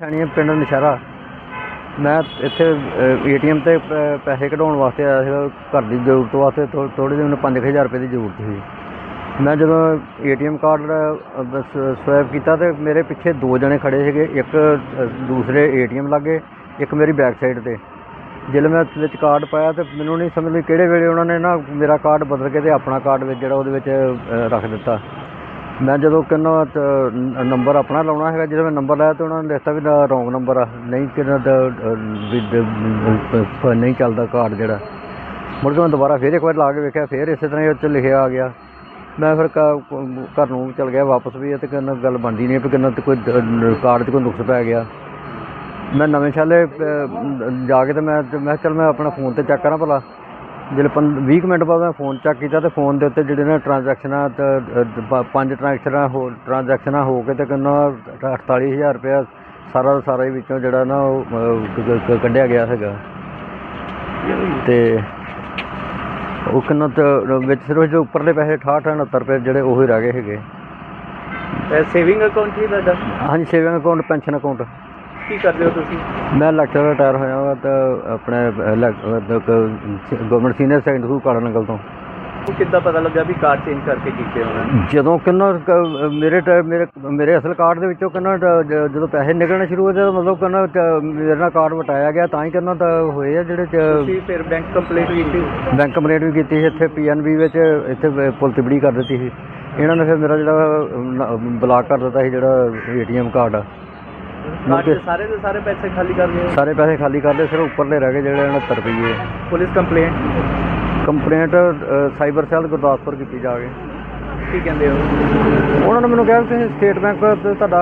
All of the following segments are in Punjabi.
ਸਾਨੀਆ ਪਿੰਡ ਨਸ਼ਹਿਰਾ। ਮੈਂ ਇੱਥੇ ਏਟੀਐਮ ਤੇ ਪ- ਪੈਸੇ ਕਢਾਉਣ ਵਾਸਤੇ ਆਇਆ ਸੀਗਾ ਘਰ ਦੀ ਜ਼ਰੂਰਤ ਵਾਸਤੇ ਥੋ ਥੋੜ੍ਹੇ ਜਿਹੇ ਮੈਨੂੰ 5000 ਰੁਪਏ ਦੀ ਜ਼ਰੂਰਤ ਸੀ। ਮੈਂ ਜਦੋਂ ਏਟੀਐਮ ਕਾਰਡ ਸਵੈਪ ਕੀਤਾ ਤੇ ਮੇਰੇ ਪਿੱਛੇ ਦੋ ਜਣੇ ਖੜੇ ਸੀਗੇ ਇੱਕ ਅ, ਦੂਸਰੇ ਏਟੀਐਮ ਲਾਗੇ ਇੱਕ ਮੇਰੀ ਬੈਕ ਸਾਈਡ ਤੇ। ਜਦੋਂ ਮੈਂ ਵਿੱਚ ਕਾਰਡ ਪਾਇਆ ਤੇ ਮੈਨੂੰ ਨਹੀਂ ਸਮਝ ਲਈ ਕਿਹੜੇ ਵੇਲੇ ਉਹਨਾਂ ਨੇ ਨਾ ਮੇਰਾ ਕਾਰਡ ਬਦਲ ਕੇ ਤੇ ਆਪਣਾ ਕਾਰਡ ਵਿੱਚ ਜਿਹੜਾ ਉਹਦੇ ਵਿੱਚ ਅ, ਰੱਖ ਦਿੱਤਾ। ਮੈਂ ਜਦੋਂ ਕਿੰਨਾ ਨੰਬਰ ਆਪਣਾ ਲਾਉਣਾ ਹੈਗਾ ਜਦੋਂ ਮੈਂ ਨੰਬਰ ਲਾਇਆ ਤੇ ਉਹਨਾਂ ਨੇ ਲਿਖਤਾ ਵੀ ਰੋਂਗ ਨੰਬਰ ਆ, ਨਹੀਂ ਕਿੰਨਾ ਦਾ ਵੀ ਨਹੀਂ ਚੱਲਦਾ ਕਾਰਡ ਜਿਹੜਾ। ਮੁੜ ਕੇ ਮੈਂ ਦੁਬਾਰਾ ਫੇਰ ਇੱਕ ਵਾਰ ਲਾ ਕੇ ਵੇਖਿਆ, ਫੇਰ ਇਸੇ ਤਰ੍ਹਾਂ ਹੀ ਉਹ 'ਚ ਲਿਖਿਆ ਆ ਗਿਆ। ਮੈਂ ਫਿਰ ਘ- ਘਰ ਨੂੰ ਚਲ ਗਿਆ ਵਾਪਸ ਵੀ, ਇਹ ਤੇ ਕਿੰਨਾ ਗੱਲ ਬਣਦੀ ਨਹੀਂ, ਵੀ ਕਿੰਨਾ ਤੇ ਕੋਈ ਕਾਰਡ 'ਚ ਕੋਈ ਨੁਕਸ ਪੈ ਗਿਆ। ਮੈਂ ਨਵੇਂ ਸ਼ਾਲੇ ਜਾ ਕੇ ਤੇ ਮੈਂ ਮੈਂ ਕਿਹਾ ਚੱਲ ਮੈਂ ਆਪਣਾ ਫੋਨ ਤੇ ਚੈੱਕ ਕਰਾਂ ਭਲਾ। ਜਦੋਂ 20 ਕੁ ਮਿੰਟ ਬਾਅਦ ਮੈਂ ਫੋਨ ਚੈੱਕ ਕੀਤਾ ਤੇ ਫੋਨ ਦੇ ਉੱਤੇ ਜਿਹੜੇ ਨੇ ਟ੍ਰਾਂਜੈਕਸ਼ਨਾਂ ਪੰਜ ਟ੍ਰਾਂਜੈਕਸ਼ਨਾਂ ਹੋ ਟ੍ਰਾਂਜੈਕਸ਼ਨਾਂ ਹੋ ਕੇ ਤੇ ਕਿੰਨਾ 48000 ਰੁਪਇਆ ਸਾਰਾ ਦਾ ਸਾਰਾ ਹੀ ਵਿੱਚੋਂ ਜਿਹੜਾ ਨਾ ਉਹ ਕੱਢਿਆ ਗਿਆ ਹੈਗਾ ਤੇ ਉਹ ਕਿੰਨਾ ਤੇ ਵਿੱਚ ਸਿਰਫ ਜੋ ਉੱਪਰਲੇ ਪੈਸੇ 68 69 ਰੁਪਏ ਜਿਹੜੇ ਉਹ ਹੀ ਰਹਿ ਗਏ ਹੈਗੇ ਸੇਵਿੰਗ ਅਕਾਊਂਟ ਹੀ ਤੁਹਾਡਾ? ਹਾਂਜੀ ਸੇਵਿੰਗ ਅਕਾਊਂਟ ਪੈਨਸ਼ਨ ਅਕਾਊਂਟ ਕੀ ਕਰਦੇ ਹੋ ਤੁਸੀਂ? ਮੈਂ ਲੈਕਚਰ ਰਿਟਾਇਰ ਹੋਇਆ ਵਾ ਤਾਂ ਆਪਣੇ ਗਵਰਨਮੈਂਟ ਸੀਨੀਅਰ ਸੈਕੰਡਰੀ ਸਕੂਲ ਕਾੜਾ ਨੰਗਲ ਤੋਂ। ਉਹ ਕਿੱਦਾਂ ਪਤਾ ਲੱਗਾ ਵੀ ਕਾਰਡ ਚੇਂਜ ਕਰਕੇ ਕੀਤੇ ਹੋਣਾ? ਜਦੋਂ ਕਿੰਨਾ ਕ- ਮੇਰੇ ਟ- ਮੇਰੇ ਮੇਰੇ ਅਸਲ ਕਾਰਡ ਦੇ ਵਿੱਚੋਂ ਕਿੰਨਾ ਟ- ਜ- ਜਦੋਂ ਪੈਸੇ ਨਿਕਲਣੇ ਸ਼ੁਰੂ ਹੋਏ ਤਾਂ ਮਤਲਬ ਕਿੰਨਾ ਟ- ਮੇਰੇ ਨਾਲ ਕਾਰਡ ਵਟਾਇਆ ਗਿਆ ਤਾਂ ਹੀ ਕਿੰਨਾ ਤਾਂ ਹੋਏ ਆ ਜਿਹੜੇ ਚ ਤੁਸੀਂ ਫਿਰ ਬੈਂਕ ਕੰਪਲੀਟ ਕੀਤੀ? ਬੈਂਕ ਕੰਪਲੇਂਟ ਵੀ ਕੀਤੀ ਸੀ ਇੱਥੇ ਪੀਐਨਬੀ ਵਿੱਚ ਇੱਥੇ ਬ- ਪੁਲ ਤਿਬੜੀ ਕਰ ਦਿੱਤੀ ਸੀ। ਇਹਨਾਂ ਨੇ ਫਿਰ ਮੇਰਾ ਜਿਹੜਾ ਬਲਾਕ ਕਰ ਦਿੱਤਾ ਸੀ ਜਿਹੜਾ ਏਟੀਐਮ ਕਾਰਡ ਆ ਸਾਰੇ ਦੇ ਸਾਰੇ ਪੈਸੇ ਖਾਲੀ ਕਰ ਲਏ ਸਾਰੇ ਪੈਸੇ ਖਾਲੀ ਕਰ ਲਏ ਸਿਰਫ ਉੱਪਰਲੇ ਰਹਿ ਗਏ ਜਿਹੜੇ 69 ਰੁਪਏ police complaint? Complaint cyber cell Gurdaspur ਕੀਤੀ ਜਾ ਕੇ ਕੀ ਕਹਿੰਦੇ ਹੋ? ਉਹਨਾਂ ਨੇ ਮੈਨੂੰ ਕਿਹਾ ਵੀ ਤੁਸੀਂ ਸਟੇਟ ਬੈਂਕ ਤੁਹਾਡਾ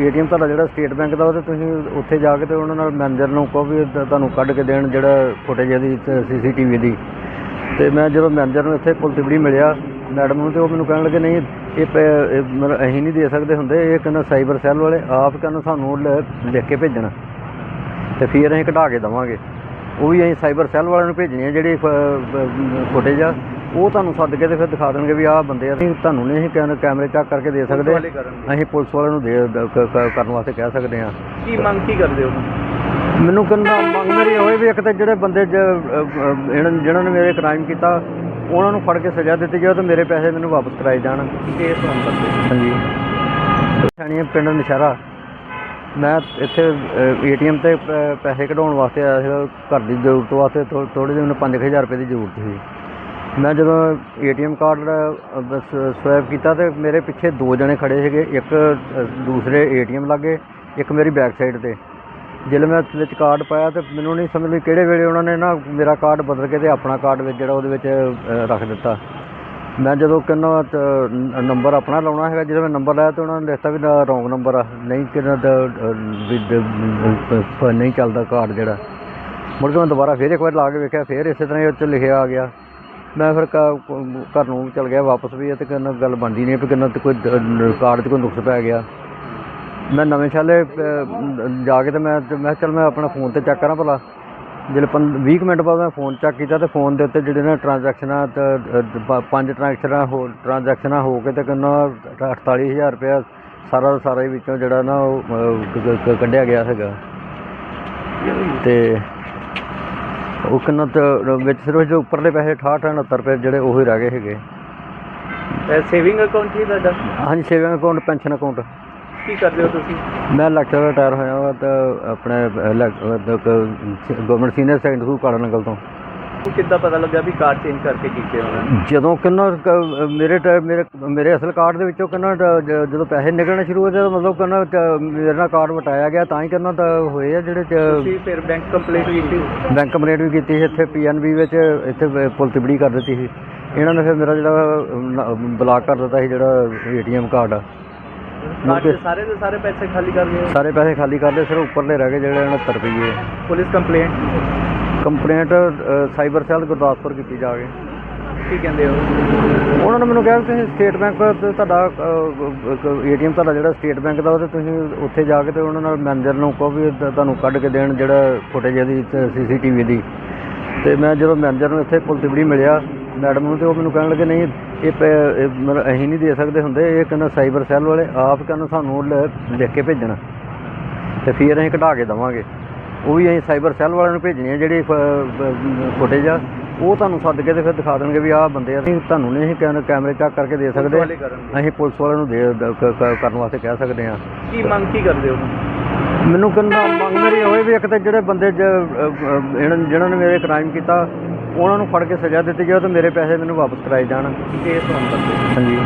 ਏਟੀਐਮ ਤੁਹਾਡਾ ਜਿਹੜਾ ਸਟੇਟ ਬੈਂਕ ਦਾ ਉਹ ਤੇ ਤੁਸੀਂ ਉੱਥੇ ਜਾ ਕੇ ਤੇ ਉਹਨਾਂ ਨਾਲ ਮੈਨੇਜਰ ਨੂੰ ਕਹੋ ਵੀ ਤੁਹਾਨੂੰ ਕੱਢ ਕੇ ਦੇਣ ਜਿਹੜਾ ਫੁਟੇਜ ਇਹਦੀ ਸੀਸੀਟੀਵੀ ਦੀ। ਤੇ ਮੈਂ ਜਦੋਂ ਮੈਨੇਜਰ ਨੂੰ ਇੱਥੇ ਪੁਲ ਤਿਬੜੀ ਮਿਲਿਆ ਮੈਡਮ ਨੂੰ ਤੇ ਉਹ ਮੈਨੂੰ ਕਹਿਣ ਲੱਗੇ ਨਹੀਂ ਇਹ ਪ- ਇਹ ਮਤਲਬ ਅਸੀਂ ਨਹੀਂ ਦੇ ਸਕਦੇ ਹੁੰਦੇ ਇਹ ਕਹਿੰਦਾ ਸਾਈਬਰ ਸੈੱਲ ਵਾਲੇ ਆਪ ਕਹਿੰਦਾ ਸਾਨੂੰ ਲ- ਲਿਖ ਕੇ ਭੇਜਣ। ਤੇ ਫਿਰ ਅਸੀਂ ਕਢਾ ਕੇ ਦੇਵਾਂਗੇ। ਉਹ ਵੀ ਅਸੀਂ ਸਾਈਬਰ ਸੈੱਲ ਵਾਲਿਆਂ ਨੂੰ ਭੇਜਣੀ ਹੈ ਜਿਹੜੀ ਫੁਟੇਜ ਆ ਉਹ ਤੁਹਾਨੂੰ ਸੱਦ ਕੇ ਤੇ ਫਿਰ ਦਿਖਾ ਦੇਣਗੇ ਵੀ ਆਹ ਬੰਦੇ ਆ। ਅਸੀਂ ਤੁਹਾਨੂੰ ਨਹੀਂ ਅਸੀਂ ਕੈਮ- ਕੈਮਰੇ ਚੈੱਕ ਕਰਕੇ ਦੇ ਸਕਦੇ। ਵਾਲੇ ਕਰਨਗੇ। ਅਸੀਂ ਪੁਲਿਸ ਵਾਲਿਆਂ ਨੂੰ ਦੇ ਦ- ਕ- ਕ- ਕਰਨ ਵਾਸਤੇ ਕਹਿ ਸਕਦੇ ਹਾਂ ਕੀ ਮੰਗ ਕੀ ਕਰਦੇ ਹੋ? ਮੈਨੂੰ ਕਹਿੰਦਾ ਮੰਗ ਮੇਰੀ ਹੋਏ ਵੀ ਇੱਕ ਤਾਂ ਜਿਹੜੇ ਬੰਦੇ ਜ- ਅ, ਅ, ਇਹਨਾਂ ਜਿਹਨਾਂ ਨੇ ਮੇਰੇ ਕ੍ਰਾਈਮ ਕੀਤਾ ਉਹਨਾਂ ਨੂੰ ਫੜ ਕੇ ਸਜ਼ਾ ਦਿੱਤੀ ਜਾਵੇ ਤੇ ਮੇਰੇ ਪੈਸੇ ਮੈਨੂੰ ਵਾਪਸ ਕਰਾਏ ਜਾਣ। ਕੇਸ ਹੋਣ ਬੱਤੇ ਹਾਂਜੀ। ਸਾਨੀਆ ਪਿੰਡ ਨਸ਼ਹਿਰਾ। ਮੈਂ ਇੱਥੇ ਏਟੀਐਮ ਤੇ ਪ- ਪੈਸੇ ਕਢਾਉਣ ਵਾਸਤੇ ਆਇਆ ਸੀਗਾ ਘਰ ਦੀ ਜ਼ਰੂਰਤ ਵਾਸਤੇ ਥੋੜ੍ਹੇ ਜਿਹੇ ਮੈਨੂੰ 5000 ਰੁਪਏ ਦੀ ਜ਼ਰੂਰਤ ਸੀ। ਮੈਂ ਜਦੋਂ ਏਟੀਐਮ ਕਾਰਡ ਸਵੈਪ ਕੀਤਾ ਤੇ ਮੇਰੇ ਪਿੱਛੇ ਦੋ ਜਣੇ ਖੜੇ ਸੀਗੇ ਇੱਕ ਅ, ਦੂਸਰੇ ਏਟੀਐਮ ਲਾਗੇ ਇੱਕ ਮੇਰੀ ਬੈਕ ਸਾਈਡ ਤੇ। ਜਦੋਂ ਮੈਂ ਵਿੱਚ ਕਾਰਡ ਪਾਇਆ ਤੇ ਮੈਨੂੰ ਨਹੀਂ ਸਮਝ ਲਈ ਕਿਹੜੇ ਵੇਲੇ ਉਹਨਾਂ ਨੇ ਨਾ ਮੇਰਾ ਕਾਰਡ ਬਦਲ ਕੇ ਤੇ ਆਪਣਾ ਕਾਰਡ ਵਿੱਚ ਜਿਹੜਾ ਉਹਦੇ ਵਿੱਚ ਰੱਖ ਦਿੱਤਾ। ਮੈਂ ਜਦੋਂ ਕਿੰਨਾ ਨੰਬਰ ਆਪਣਾ ਲਾਉਣਾ ਹੈਗਾ, ਜਦੋਂ ਮੈਂ ਨੰਬਰ ਲਾਇਆ ਤੇ ਉਹਨਾਂ ਨੇ ਲਿਖਤਾ ਵੀ ਰੋਂਗ ਨੰਬਰ ਆ, ਨਹੀਂ ਕਿੰਨਾ ਦਾ ਵੀ ਨਹੀਂ ਚੱਲਦਾ ਕਾਰਡ ਜਿਹੜਾ। ਮੁੜ ਕੇ ਮੈਂ ਦੁਬਾਰਾ ਫੇਰ ਇੱਕ ਵਾਰ ਲਾ ਕੇ ਵੇਖਿਆ, ਫੇਰ ਇਸੇ ਤਰ੍ਹਾਂ ਹੀ ਉਹ 'ਚ ਲਿਖਿਆ ਆ ਗਿਆ। ਮੈਂ ਫਿਰ ਘ- ਘਰ ਨੂੰ ਚਲ ਗਿਆ ਵਾਪਸ ਵੀ, ਇਹ ਤੇ ਕਿੰਨਾ ਗੱਲ ਬਣਦੀ ਨਹੀਂ ਵੀ ਕਿੰਨਾ ਤੇ ਕੋਈ ਕਾਰਡ 'ਚ ਕੋਈ ਨੁਕਸ ਪੈ ਗਿਆ। ਮੈਂ ਨਵੇਂ ਸ਼ਾਲੇ ਜਾ ਕੇ ਤੇ ਮੈਂ ਮੈਂ ਚੱਲ ਮੈਂ ਆਪਣਾ ਫੋਨ ਤੇ ਚੈੱਕ ਕਰਾਂ ਭਲਾ। ਜਦੋਂ 20 ਕੁ ਮਿੰਟ ਬਾਅਦ ਮੈਂ ਫੋਨ ਚੈੱਕ ਕੀਤਾ ਤੇ ਫੋਨ ਦੇ ਉੱਤੇ ਜਿਹੜੇ ਨੇ ਟ੍ਰਾਂਜੈਕਸ਼ਨਾਂ ਪੰਜ ਟ੍ਰਾਂਜੈਕਸ਼ਨਾਂ ਹੋ ਟ੍ਰਾਂਜੈਕਸ਼ਨਾਂ ਹੋ ਕੇ ਤੇ ਕਿੰਨਾ 48000 ਰੁਪਇਆ ਸਾਰਾ ਦਾ ਸਾਰਾ ਹੀ ਵਿੱਚੋਂ ਜਿਹੜਾ ਨਾ ਉਹ ਕੱਢਿਆ ਗਿਆ ਹੈਗਾ। ਤੇ ਉਹ ਕਿੰਨਾ ਤੇ ਵਿੱਚ ਸਿਰਫ ਜੋ ਉੱਪਰਲੇ ਪੈਸੇ 68 69 ਰੁਪਏ ਜਿਹੜੇ ਉਹ ਹੀ ਰਹਿ ਗਏ ਹੈਗੇ। ਸੇਵਿੰਗ ਅਕਾਊਂਟ ਹੀ ਤੁਹਾਡਾ? ਹਾਂਜੀ ਸੇਵਿੰਗ ਅਕਾਊਂਟ ਪੈਨਸ਼ਨ ਅਕਾਊਂਟ ਕੀ ਕਰਦੇ ਹੋ ਤੁਸੀਂ? ਮੈਂ ਲੈਕਚਰ ਰਿਟਾਇਰ ਹੋਇਆ ਵਾ ਤਾਂ ਆਪਣੇ ਗਵਰਨਮੈਂਟ ਸੀਨੀਅਰ ਸੈਕੰਡਰੀ ਸਕੂਲ ਕਾੜਾ ਨੰਗਲ ਤੋਂ। ਉਹ ਕਿੱਦਾਂ ਪਤਾ ਲੱਗਾ ਵੀ ਕਾਰਡ ਚੇਂਜ ਕਰਕੇ ਕੀਤੇ ਹੋਣਾ? ਜਦੋਂ ਕਿੰਨਾ ਕ- ਮੇਰੇ ਟ- ਮੇਰੇ ਮੇਰੇ ਅਸਲ ਕਾਰਡ ਦੇ ਵਿੱਚੋਂ ਕਿੰਨਾ ਟ- ਜ- ਜਦੋਂ ਪੈਸੇ ਨਿਕਲਣੇ ਸ਼ੁਰੂ ਹੋਏ ਤਾਂ ਮਤਲਬ ਕਿੰਨਾ ਟ- ਮੇਰੇ ਨਾਲ ਕਾਰਡ ਵਟਾਇਆ ਗਿਆ ਤਾਂ ਹੀ ਕਿੰਨਾ ਤਾਂ ਹੋਏ ਆ ਜਿਹੜੇ ਚ ਤੁਸੀਂ ਫਿਰ ਬੈਂਕ ਕੰਪਲੀਟ ਕੀਤੀ? ਬੈਂਕ ਕੰਪਲੇਂਟ ਵੀ ਕੀਤੀ ਸੀ ਇੱਥੇ ਪੀਐਨਬੀ ਵਿੱਚ ਇੱਥੇ ਬ- ਪੁਲ ਤਿਬੜੀ ਕਰ ਦਿੱਤੀ ਸੀ। ਇਹਨਾਂ ਨੇ ਫਿਰ ਮੇਰਾ ਜਿਹੜਾ ਬਲਾਕ ਕਰ ਦਿੱਤਾ ਸੀ ਜਿਹੜਾ ਏਟੀਐਮ ਕਾਰਡ ਆ ਸਾਰੇ ਦੇ ਸਾਰੇ ਪੈਸੇ ਖਾਲੀ ਕਰ ਲਏ। ਸਾਰੇ ਪੈਸੇ ਖਾਲੀ ਕਰ ਲਏ ਸਿਰਫ ਉੱਪਰਲੇ ਰਹਿ ਗਏ ਜਿਹੜੇ 69 ਰੁਪਏ police complaint. Complaint cyber cell Gurdaspur ਕੀਤੀ ਜਾ ਕੇ ਕੀ ਕਹਿੰਦੇ ਹੋ? ਉਹਨਾਂ ਨੇ ਮੈਨੂੰ ਕਿਹਾ ਤੁਸੀਂ ਸਟੇਟ ਬੈਂਕ ਤੁਹਾਡਾ ਏਟੀਐਮ ਤੁਹਾਡਾ ਜਿਹੜਾ ਸਟੇਟ ਬੈਂਕ ਦਾ ਉਹ ਤੇ ਤੁਸੀਂ ਉੱਥੇ ਜਾ ਕੇ ਤੇ ਉਹਨਾਂ ਨਾਲ ਮੈਨੇਜਰ ਨੂੰ ਕਹੋ ਵੀ ਤੁਹਾਨੂੰ ਕੱਢ ਕੇ ਦੇਣ ਜਿਹੜਾ ਫੁਟੇਜ ਇਹਦੀ ਸੀਸੀਟੀਵੀ ਦੀ। ਤੇ ਮੈਂ ਜਦੋਂ ਮੈਨੇਜਰ ਨੂੰ ਇੱਥੇ ਪੁਲ ਤਿਬੜੀ ਮਿਲਿਆ ਮੈਡਮ ਨੂੰ ਤੇ ਉਹ ਮੈਨੂੰ ਕਹਿਣ ਲੱਗੇ ਨਹੀਂ ਇਹ ਪ- ਇਹ ਮਤਲਬ ਅਸੀਂ ਨਹੀਂ ਦੇ ਸਕਦੇ ਹੁੰਦੇ ਇਹ ਕਹਿੰਦਾ ਸਾਈਬਰ ਸੈੱਲ ਵਾਲੇ ਆਪ ਕਹਿੰਦਾ ਸਾਨੂੰ ਲ- ਲਿਖ ਕੇ ਭੇਜਣ। ਤੇ ਫਿਰ ਅਸੀਂ ਕਢਾ ਕੇ ਦੇਵਾਂਗੇ। ਉਹ ਵੀ ਅਸੀਂ ਸਾਈਬਰ ਸੈੱਲ ਵਾਲਿਆਂ ਨੂੰ ਭੇਜਣੀ ਆ ਜਿਹੜੀ ਫੁਟੇਜ ਆ ਉਹ ਤੁਹਾਨੂੰ ਸੱਦ ਕੇ ਤੇ ਫਿਰ ਦਿਖਾ ਦੇਣਗੇ ਵੀ ਆਹ ਬੰਦੇ ਆ। ਅਸੀਂ ਤੁਹਾਨੂੰ ਨਹੀਂ ਅਸੀਂ ਕੈਮ- ਕੈਮਰੇ ਚੈੱਕ ਕਰਕੇ ਦੇ ਸਕਦੇ। ਵਾਲੇ ਕਰਨਗੇ। ਅਸੀਂ ਪੁਲਿਸ ਵਾਲਿਆਂ ਨੂੰ ਦੇ ਦ- ਕ- ਕ- ਕਰਨ ਵਾਸਤੇ ਕਹਿ ਸਕਦੇ ਹਾਂ ਕੀ ਮੰਗ ਕੀ ਕਰਦੇ ਹੋ ਮੈਨੂੰ ਕਹਿੰਦਾ ਮੰਗ ਮੇਰੀ ਹੋਏ ਵੀ ਇੱਕ ਤੇ ਜਿਹੜੇ ਬੰਦੇ ਜ- ਅ, ਅ, ਇਹਨਾਂ ਜਿਨ੍ਹਾਂ ਨੇ ਮੇਰੇ ਕ੍ਰਾਈਮ ਕੀਤਾ ਉਹਨਾਂ ਨੂੰ ਫੜ ਕੇ ਸਜ਼ਾ ਦਿੱਤੀ ਜਾਵੇ ਤੇ ਮੇਰੇ ਪੈਸੇ ਮੈਨੂੰ ਵਾਪਸ ਕਰਾਏ ਜਾਣ। ਕੇਸ ਤੱਕ ਹਾਂਜੀ।